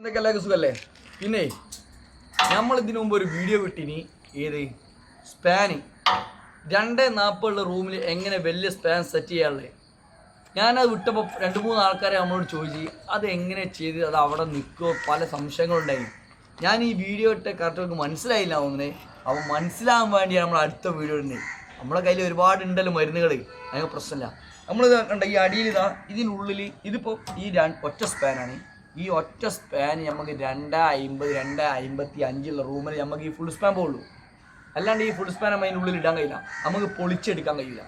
എന്തൊക്കെ എല്ലാവർക്കും സുഖല്ലേ? പിന്നെ നമ്മൾ ഇതിനു മുമ്പ് ഒരു വീഡിയോ വിട്ടിനി. ഏത്? സ്പാന് രണ്ട് നാൽപ്പതുള്ള റൂമിൽ എങ്ങനെ വലിയ സ്പാൻ സെറ്റ് ചെയ്യാനുള്ളത് ഞാനത് വിട്ടപ്പോൾ രണ്ട് മൂന്ന് ആൾക്കാരെ നമ്മളോട് ചോദിച്ചു അത് എങ്ങനെ ചെയ്ത് അത് അവിടെ നിൽക്കുമോ പല സംശയങ്ങളുണ്ടായി ഞാൻ ഈ വീഡിയോ ഇട്ട് കറക്റ്റ് മനസ്സിലായില്ല ഒന്നിനെ അപ്പോൾ മനസ്സിലാകാൻ വേണ്ടിയാണ് നമ്മൾ അടുത്ത വീഡിയോ ഇടുന്നത് നമ്മളെ കയ്യിൽ ഒരുപാട് ഉണ്ടല്ലോ മരുന്നുകൾ. അതിന് പ്രശ്നമില്ല. നമ്മൾ കണ്ട ഈ അടിയിൽ ഇതാ ഇതിനുള്ളിൽ ഇതിപ്പോൾ ഈ ഒറ്റ സ്പാനാണ് ഈ ഒറ്റ സ്പാൻ നമുക്ക് രണ്ട് അമ്പത് രണ്ട് അമ്പത്തി അഞ്ചുള്ള റൂമിൽ നമുക്ക് ഈ ഫുൾ സ്പാൻ പോകുള്ളൂ അല്ലാണ്ട് ഈ ഫുൾ സ്പാൻ നമ്മൾ അതിനുള്ളിൽ ഇടാൻ കഴിയില്ല. നമുക്ക് പൊളിച്ചെടുക്കാൻ കഴിയില്ല.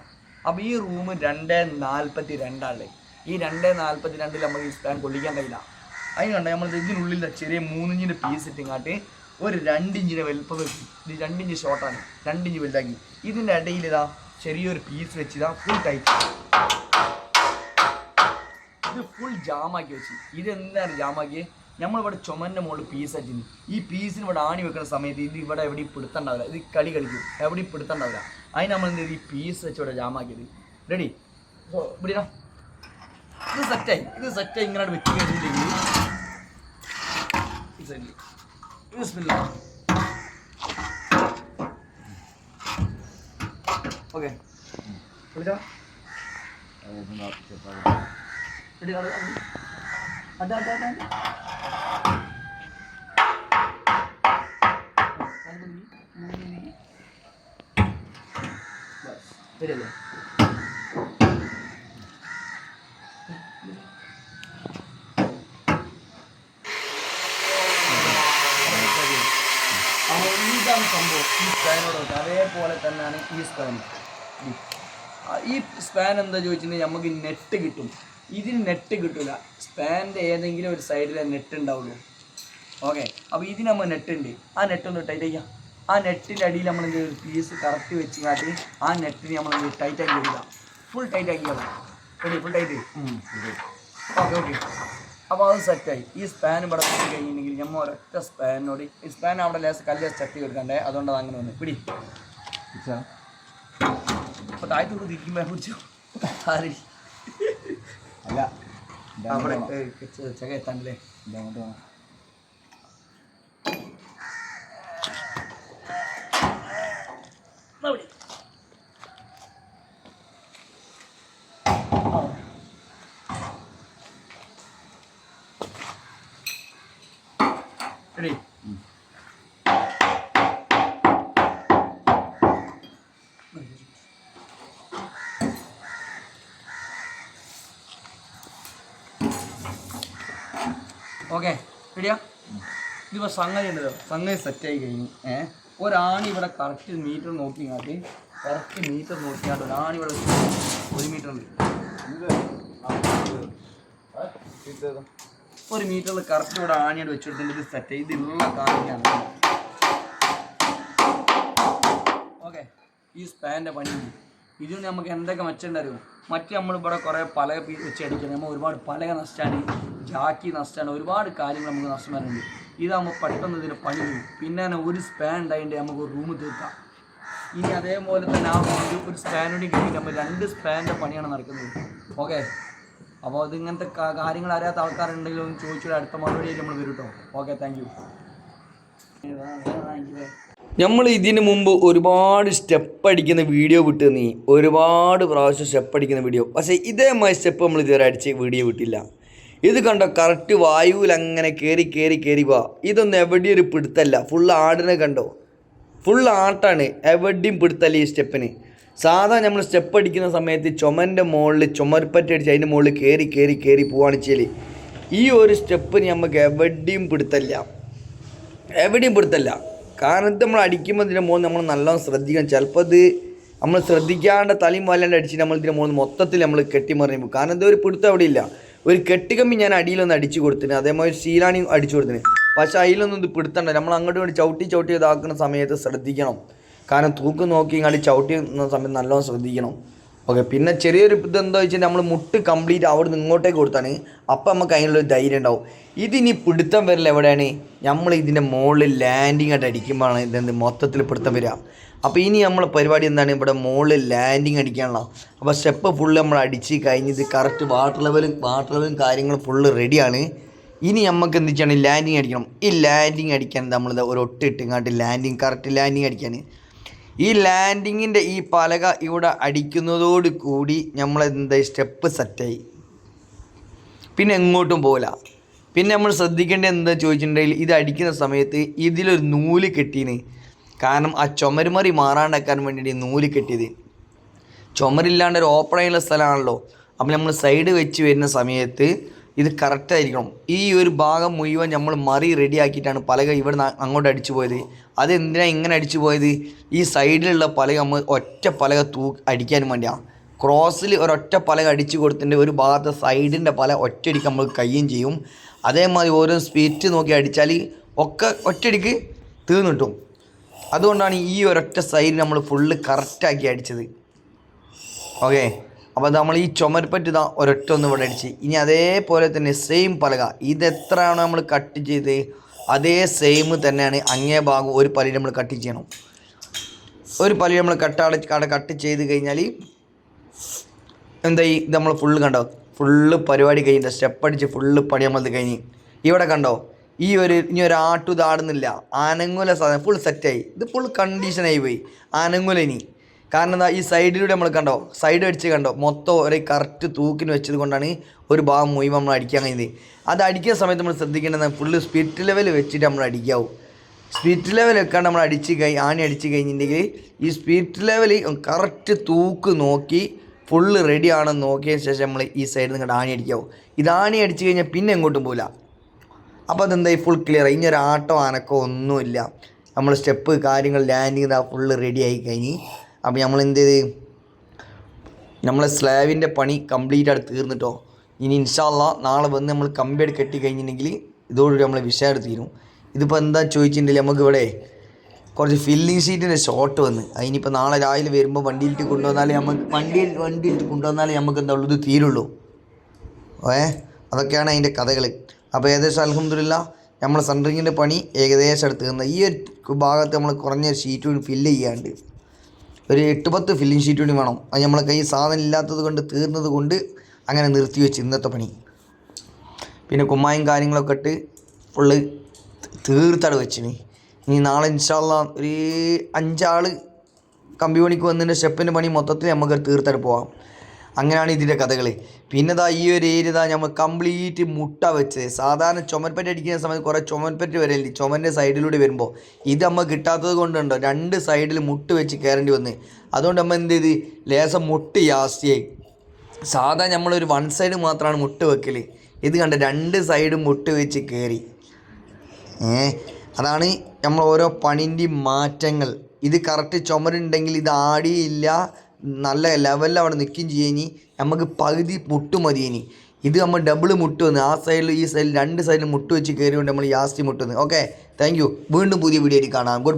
അപ്പോൾ ഈ റൂം രണ്ട് നാൽപ്പത്തി രണ്ടാണ് ഈ രണ്ട് നാൽപ്പത്തി രണ്ടിൽ നമുക്ക് ഈ സ്പാൻ കൊള്ളിക്കാൻ കഴിയില്ല. അതിന് കണ്ട നമ്മൾ ഇതിനുള്ളിൽ ചെറിയ മൂന്നിഞ്ചിന്റെ പീസ് ഇട്ടിങ്ങാട്ട് ഒരു രണ്ടിഞ്ചിന്റെ വലുപ്പം വെക്കും ഇത് രണ്ടിഞ്ച് ഷോർട്ടാണ് രണ്ടിഞ്ച് വലുതാക്കി. ഇതിന്റെ ഇടയിൽ ഇതാ ചെറിയൊരു പീസ് വെച്ച് ഇതാ ഫുൾ ടൈറ്റ് ഇത് ഫുൾ ജാമാക്കി വെച്ച്. ഇത് എന്താണ് ജാമാക്കി നമ്മളിവിടെ ചുമന്റെ മുകളിൽ പീസ് അടിച്ചിന് ഈ പീസിന് ഇവിടെ ആണി വെക്കുന്ന സമയത്ത് ഇത് ഇവിടെ എവിടെയും പിടുത്തണ്ടാവില്ല. ഇത് കളി കളിക്കും. എവിടെയും പിടുത്തണ്ടാവില്ല. അതിന് നമ്മൾ എന്ത് ചെയ്ത്? ഈ പീസ് വെച്ച് ഇവിടെ ജാമാക്കിയത് റെഡി ഇവിടെ ഇതാ. സെറ്റായി ഇത് സെറ്റായി ഇങ്ങനെ വെച്ച് കഴിഞ്ഞിട്ടുണ്ടെങ്കിൽ. ഓക്കെ വിളിച്ചോ Bas, ready lah. അപ്പോൾ ഇതാണ് സംഭവം ഈ സ്പാനോട് അതേപോലെ തന്നെയാണ് ഈ സ്പാൻ ഈ സ്പാൻ എന്താ ചോദിച്ചിട്ടുണ്ടെങ്കിൽ നമുക്ക് നെറ്റ് കിട്ടും. ഇതിന് നെറ്റ് കിട്ടില്ല സ്പാന്റെ ഏതെങ്കിലും ഒരു സൈഡിൽ നെറ്റ് ഉണ്ടാവുള്ളൂ ഓക്കെ അപ്പോൾ ഇതിന് നമ്മൾ നെറ്റ് ഉണ്ട് ആ നെറ്റ് ഒന്ന് ടൈറ്റ് ചെയ്യാം ആ നെറ്റിന്റെ അടിയിൽ നമ്മൾ ഒരു പീസ് കറക്റ്റ് വെച്ച് കാട്ടി ആ നെറ്റിന് നമ്മൾ ടൈറ്റ് ആക്കി എടുക്കുക ഫുൾ ടൈറ്റ് ആക്കി ready full tight okay okay അപ്പോൾ അത് സെറ്റായി ഈ സ്പാൻ ഇവിടെ വെച്ച് കഴിഞ്ഞിട്ടുണ്ടെങ്കിൽ നമ്മൾ ഒരൊറ്റ സ്പാനോട് ഈ സ്പാൻ അവിടെ ലേസ് കല്ല് ചട്ടി കൊടുക്കണ്ടേ അതുകൊണ്ട് അത് അങ്ങനെ വന്നു. പിടി. അപ്പോൾ താഴ്ത്തു തിരിക്കുമ്പോൾ കുറിച്ചു ആരി? അല്ല അവിടെ ചെക എത്താണ്ടല്ലേ ഇതങ്ങോട്ട് വേണം? റെഡി ഓക്കെ റെഡിയാ ഇതിപ്പോൾ സംഗതി ഉണ്ടല്ലോ സംഗതി സെറ്റായി കഴിഞ്ഞു. ഏ? ഒരാണി ഇവിടെ കറക്റ്റ് മീറ്റർ നോക്കിങ്ങാട്ട് കറക്റ്റ് മീറ്റർ നോക്കിയാണ്ട് ഒരാണി ഇവിടെ ഒരു മീറ്റർ ഉണ്ട്? ഒരു മീറ്ററിൽ കറക്റ്റ് ഇവിടെ ആണിയോട് വെച്ചിട്ടുണ്ട് ഇത് സെറ്റ് ഇതിലുള്ള കാണിക്കാണ് ഓക്കെ ഈ സ്പാന്റെ പണി ഇതിന് നമുക്ക് എന്തൊക്കെ മെച്ചമുണ്ടായിരുന്നു മറ്റേ നമ്മൾ ഇവിടെ കുറേ പലക വെച്ച് അടിക്കുന്നത് നമ്മൾ ഒരുപാട് പലക നഷ്ടമാണ് ജാക്കി നഷ്ടമാണ്. ഒരുപാട് കാര്യങ്ങൾ നമുക്ക് നഷ്ടം വരുന്നുണ്ട് ഇതാകുമ്പോൾ പെട്ടെന്ന് ഇതിന് പണി വരും. പിന്നെ ഒരു സ്പാൻ ഉണ്ടായിട്ട് നമുക്ക് ഒരു റൂം തീർക്കാം. ഇനി അതേപോലെ തന്നെ ആ ഒരു സ്പാനോടി കിട്ടി നമ്മൾ രണ്ട് സ്പാനിന്റെ പണിയാണ് നടക്കുന്നത്. ഓക്കെ അപ്പോൾ അത് ഇങ്ങനത്തെ കാ- കാര്യങ്ങൾ അറിയാത്ത ആൾക്കാരുണ്ടെങ്കിൽ ഒന്ന് ചോദിച്ചാൽ അടുത്ത മറുപടി നമ്മൾ വരും കേട്ടോ ഓക്കെ താങ്ക് യു നമ്മൾ ഇതിന് മുമ്പ് ഒരുപാട് സ്റ്റെപ്പ് അടിക്കുന്ന വീഡിയോ വിട്ട് നീ ഒരുപാട് പ്രാവശ്യം സ്റ്റെപ്പ് അടിക്കുന്ന വീഡിയോ പക്ഷേ ഇതേമാതിരി സ്റ്റെപ്പ് നമ്മൾ ഇതുവരെ അടിച്ച് വീഡിയോ വിട്ടില്ല. ഇത് കണ്ടോ കറക്റ്റ് വായുവിൽ അങ്ങനെ കയറി കയറി കയറി പോവാ ഇതൊന്നും എവിടെയും ഒരു പിടുത്തല്ല. ഫുൾ ആടിനെ കണ്ടോ? ഫുൾ ആട്ടാണ്. എവിടെയും പിടുത്തല്ല ഈ സ്റ്റെപ്പിന് സാധാ നമ്മൾ സ്റ്റെപ്പ് അടിക്കുന്ന സമയത്ത് ചുമന്റെ മുകളിൽ ചുമർപ്പറ്റ അടിച്ച് അതിന്റെ മുകളിൽ കയറി കയറി കയറി പോവാണ് വെച്ചാൽ ഈ ഒരു സ്റ്റെപ്പിന് നമുക്ക് എവിടെയും പിടുത്തല്ല. എവിടെയും പിടുത്തല്ല. കാരണം നമ്മൾ അടിക്കുമ്പോൾ ഇതിന്റെ മുകളിൽ നമ്മൾ നല്ലോണം ശ്രദ്ധിക്കണം. ചിലപ്പോൾ ഇത് നമ്മൾ ശ്രദ്ധിക്കാണ്ട് തലയും വല്ലാണ്ട് അടിച്ച് നമ്മൾ ഇതിന്റെ മുകളിൽ മൊത്തത്തിൽ നമ്മൾ കെട്ടിമറിഞ്ഞു പോകും. കാരണം ഇതൊരു പിടുത്തം അവിടെ ഇല്ല. ഒരു കെട്ടുകമ്പി ഞാൻ അടിയിലൊന്ന് അടിച്ചു കൊടുത്തിന്. അതേമാതിരി ശീലാണി അടിച്ചു കൊടുത്തിന്. പക്ഷേ അതിലൊന്നും ഇത് പിടുത്തണ്ട. നമ്മൾ അങ്ങോട്ട് വേണ്ടി ചവിട്ടി ചവിട്ടി ഇതാക്കുന്ന സമയത്ത് ശ്രദ്ധിക്കണം. കാരണം തൂക്ക് നോക്കി ഇങ്ങോട്ട് ചവിട്ടി സമയത്ത് നല്ലോണം ശ്രദ്ധിക്കണം. ഓക്കെ പിന്നെ ചെറിയൊരു ഇതെന്താ വെച്ചാൽ നമ്മൾ മുട്ട് കംപ്ലീറ്റ് അവിടെ നിന്ന് ഇങ്ങോട്ടേക്ക് കൊടുത്താണ് അപ്പം നമുക്ക് അതിനുള്ളൊരു ധൈര്യം ഉണ്ടാവും. ഇതിനി പിടുത്തം വരില്ല എവിടെയാണ്? നമ്മൾ ഇതിന്റെ മുകളിൽ ലാൻഡിങ് ആയിട്ട് അടിക്കുമ്പോഴാണ് ഇതെന്ത് മൊത്തത്തിൽ പിടുത്തം വരിക. അപ്പോൾ ഇനി നമ്മളെ പരിപാടി എന്താണ്? ഇവിടെ മുകളിൽ ലാൻഡിങ് അടിക്കാനുള്ള. അപ്പോൾ സ്റ്റെപ്പ് ഫുള്ള് നമ്മൾ അടിച്ച് കഴിഞ്ഞ് ഇത് കറക്റ്റ് വാട്ടർ ലെവലും വാട്ടർ ലെവലും കാര്യങ്ങളും ഫുള്ള് റെഡിയാണ് ഇനി നമുക്ക് എന്ത് ചെയ്യണം? ലാൻഡിങ് അടിക്കണം. ഈ ലാൻഡിങ് അടിക്കാൻ നമ്മളിത് ഒരു ഒട്ട് ഇട്ടിങ്ങാണ്ട് ലാൻഡിങ് കറക്റ്റ് ലാൻഡിങ് അടിക്കാൻ ഈ ലാൻഡിങ്ങിന്റെ ഈ പലക ഇവിടെ അടിക്കുന്നതോട് കൂടി നമ്മളെന്താ സ്റ്റെപ്പ് സെറ്റായി പിന്നെ എങ്ങോട്ടും പോകില്ല പിന്നെ നമ്മൾ ശ്രദ്ധിക്കേണ്ടത് എന്താ ചോദിച്ചിട്ടുണ്ടെങ്കിൽ ഇത് അടിക്കുന്ന സമയത്ത് ഇതിലൊരു നൂൽ കെട്ടീന്. കാരണം ആ ചുമരുമറി മാറാണ്ടാക്കാൻ വേണ്ടിയിട്ട് നൂൽ കെട്ടിയത്. ചുമരില്ലാണ്ട് ഒരു ഓപ്പൺ ആയുള്ള സ്ഥലമാണല്ലോ. അപ്പോൾ നമ്മൾ സൈഡ് വെച്ച് വരുന്ന സമയത്ത് ഇത് കറക്റ്റായിരിക്കണം ഈ ഒരു ഭാഗം മുഴുവൻ നമ്മൾ മറി റെഡിയാക്കിയിട്ടാണ് പലക ഇവിടെ അങ്ങോട്ട് അടിച്ചു പോയത്. അത് എന്തിനാണ് ഇങ്ങനെ അടിച്ചു പോയത്? ഈ സൈഡിലുള്ള പലക നമ്മൾ ഒറ്റ പലക തൂ അടിക്കാൻ വേണ്ടിയാണ് ക്രോസിൽ ഒരൊറ്റ പലക അടിച്ചു കൊടുത്തിട്ട് ഒരു ഭാഗത്തെ സൈഡിന്റെ പല ഒറ്റയടിക്ക് നമ്മൾ കയ്യും ചെയ്യും. അതേമാതിരി ഓരോ സ്പീറ്റ് നോക്കി അടിച്ചാൽ ഒക്കെ ഒറ്റയടിക്ക് തീർന്നു കിട്ടും അതുകൊണ്ടാണ് ഈ ഒരൊറ്റ സൈഡ് നമ്മൾ ഫുള്ള് കറക്റ്റാക്കി അടിച്ചത്. ഓക്കെ അപ്പോൾ നമ്മൾ ഈ ചുമരപ്പറ്റ് ഇതാ ഒരൊറ്റ ഒന്ന് ഇവിടെ അടിച്ച്. ഇനി അതേപോലെ തന്നെ സെയിം പലക. ഇത് എത്രയാണോ നമ്മൾ കട്ട് ചെയ്ത് അതേ സെയിം തന്നെയാണ് അങ്ങേ ഭാഗം ഒരു പലി നമ്മൾ കട്ട് ചെയ്യണം. ഒരു പലി നമ്മൾ കട്ട് കട കട്ട് ചെയ്ത് കഴിഞ്ഞാൽ എന്താ ഈ നമ്മൾ ഫുള്ള് കണ്ടോ? ഫുള്ള് പരിപാടി കഴിഞ്ഞിട്ട് സ്റ്റെപ്പ് അടിച്ച് ഫുള്ള് പണി നമ്മളത് കഴിഞ്ഞ്. ഇവിടെ കണ്ടോ? ഈ ഒരു ഇനി ഒരു ആട്ടു ഇതാടുന്നില്ല ആനങ്ങുല സാധനം ഫുൾ സെറ്റായി ഇത് ഫുൾ കണ്ടീഷനായി പോയി. ആനങ്ങുല ഇനി. കാരണം എന്താ ഈ സൈഡിലൂടെ നമ്മൾ കണ്ടോ സൈഡ് അടിച്ച് കണ്ടോ മൊത്തം ഒരേ കറക്റ്റ് തൂക്കിന് വെച്ചത് കൊണ്ടാണ് ഒരു ഭാഗം മുഴുവൻ നമ്മൾ അടിക്കാൻ കഴിഞ്ഞത്. അത് അടിക്കുന്ന സമയത്ത് നമ്മൾ ശ്രദ്ധിക്കേണ്ടത് ഫുള്ള് സ്പിരിറ്റ് ലെവൽ വെച്ചിട്ട് നമ്മൾ അടിക്കാവും. സ്പിരിറ്റ് ലെവൽ വെക്കാണ്ട് നമ്മൾ അടിച്ച് കഴിഞ്ഞ് ആണി അടിച്ച് കഴിഞ്ഞിട്ടുണ്ടെങ്കിൽ ഈ സ്പിരിറ്റ് ലെവൽ കറക്റ്റ് തൂക്ക് നോക്കി ഫുള്ള് റെഡി ആണെന്ന് നോക്കിയതിന് ശേഷം നമ്മൾ ഈ സൈഡിൽ നിന്ന് ആണി അടിക്കാവും. ഇത് ആണി അടിച്ച് കഴിഞ്ഞാൽ പിന്നെ എങ്ങോട്ടും പോകില്ല അപ്പോൾ അതെന്തായി? ഫുൾ ക്ലിയർ ഇനി ഒരു ആട്ടോ അനക്കോ ഒന്നുമില്ല. നമ്മൾ സ്റ്റെപ്പ് കാര്യങ്ങൾ ലാൻഡിങ് ഇതാ ഫുള്ള് റെഡി ആയി കഴിഞ്ഞ്. അപ്പോൾ നമ്മൾ എന്ത് ചെയ്ത്? നമ്മളെ സ്ലാബിന്റെ പണി കംപ്ലീറ്റ് ആയിട്ട് തീർന്നിട്ടോ. ഇനി ഇൻഷാല്ല നാളെ വന്ന് നമ്മൾ കമ്പിയുടെ കെട്ടി കഴിഞ്ഞിട്ടുണ്ടെങ്കിൽ ഇതോടുകൂടി നമ്മൾ വിഷയം തീരും. ഇതിപ്പോൾ എന്താ ചോദിച്ചിട്ടുണ്ടെങ്കിൽ നമുക്ക് ഇവിടെ കുറച്ച് ഫില്ലിംഗ് ഷീറ്റിന്റെ ഷോർട്ട് വന്ന്. അതിനിപ്പോൾ നാളെ രാവിലെ വരുമ്പോൾ വണ്ടിയിലിട്ട് കൊണ്ടുവന്നാലേ നമുക്ക് വണ്ടിയിൽ വണ്ടിയിലിട്ട് കൊണ്ടുവന്നാലേ നമുക്ക് എന്താ ഉള്ളത് തീരുള്ളൂ. ഏ? അതൊക്കെയാണ് അതിന്റെ കഥകൾ അപ്പോൾ ഏകദേശം അലഹമില്ല നമ്മൾ സെൻട്രിങ്ങിന്റെ പണി ഏകദേശം എടുത്ത് നിന്ന് ഈ ഒരു ഭാഗത്ത് നമ്മൾ കുറഞ്ഞ ഷീറ്റ് കൂടി ഫില്ല് ചെയ്യാണ്ട് ഒരു എട്ട് പത്ത് ഫില്ലിംഗ് ഷീറ്റ് കൂടി വേണം. അത് നമ്മളെ കയ്യിൽ സാധനം ഇല്ലാത്തത് കൊണ്ട് തീർന്നത് കൊണ്ട് അങ്ങനെ നിർത്തി വെച്ച് ഇന്നത്തെ പണി. പിന്നെ കുമ്മായും കാര്യങ്ങളൊക്കെ ഇട്ട് ഫുള്ള് തീർത്തട വെച്ചിന്. ഇനി നാളെ ഇൻഷാല്ല ഒരു അഞ്ചാൾ കമ്പി പണിക്ക് വന്നതിന്റെ സ്റ്റെപ്പിന്റെ പണി മൊത്തത്തിൽ നമുക്ക് തീർത്തട പോവാം. അങ്ങനെയാണ് ഇതിന്റെ കഥകൾ പിന്നെ ദാ ഈ ഒരു ഏരിയ ദാ നമ്മൾ കംപ്ലീറ്റ് മുട്ട വെച്ച് സാധാരണ ചുമൻപറ്റി അടിക്കുന്ന സമയത്ത് കുറേ ചുമൻപറ്റി വരല്ലേ ചുമന്റെ സൈഡിലൂടെ വരുമ്പോൾ. ഇത് നമ്മൾ കിട്ടാത്തത് കൊണ്ടുണ്ടോ? രണ്ട് സൈഡിൽ മുട്ട് വെച്ച് കയറേണ്ടി വന്ന്. അതുകൊണ്ട് നമ്മൾ എന്ത് ചെയ്ത്? ലേസം മുട്ട് ജാസ്തിയായി. സാധാ നമ്മളൊരു വൺ സൈഡ് മാത്രമാണ് മുട്ട് വെക്കൽ ഇത് കണ്ട രണ്ട് സൈഡും മുട്ട് വെച്ച് കയറി. ഏ അതാണ് നമ്മൾ ഓരോ പണിന്റെയും മാറ്റങ്ങൾ. ഇത് കറക്റ്റ് ചുമരുണ്ടെങ്കിൽ ഇത് ആടിയില്ല നല്ല ലെവലിൽ അവിടെ നിൽക്കുകയും ചെയ്യേനി. നമുക്ക് പകുതി മുട്ട് ഇനി ഇത് നമ്മൾ ഡബിൾ മുട്ട് വന്ന് ആ സൈഡിൽ ഈ സൈഡിൽ രണ്ട് സൈഡിൽ മുട്ട് വെച്ച് കയറിയുകൊണ്ട് നമ്മൾ ലാസ്റ്റ് മുട്ട് വന്ന്. ഓക്കെ താങ്ക് വീണ്ടും പുതിയ വീഡിയോയിൽ കാണാം. ഗുഡ്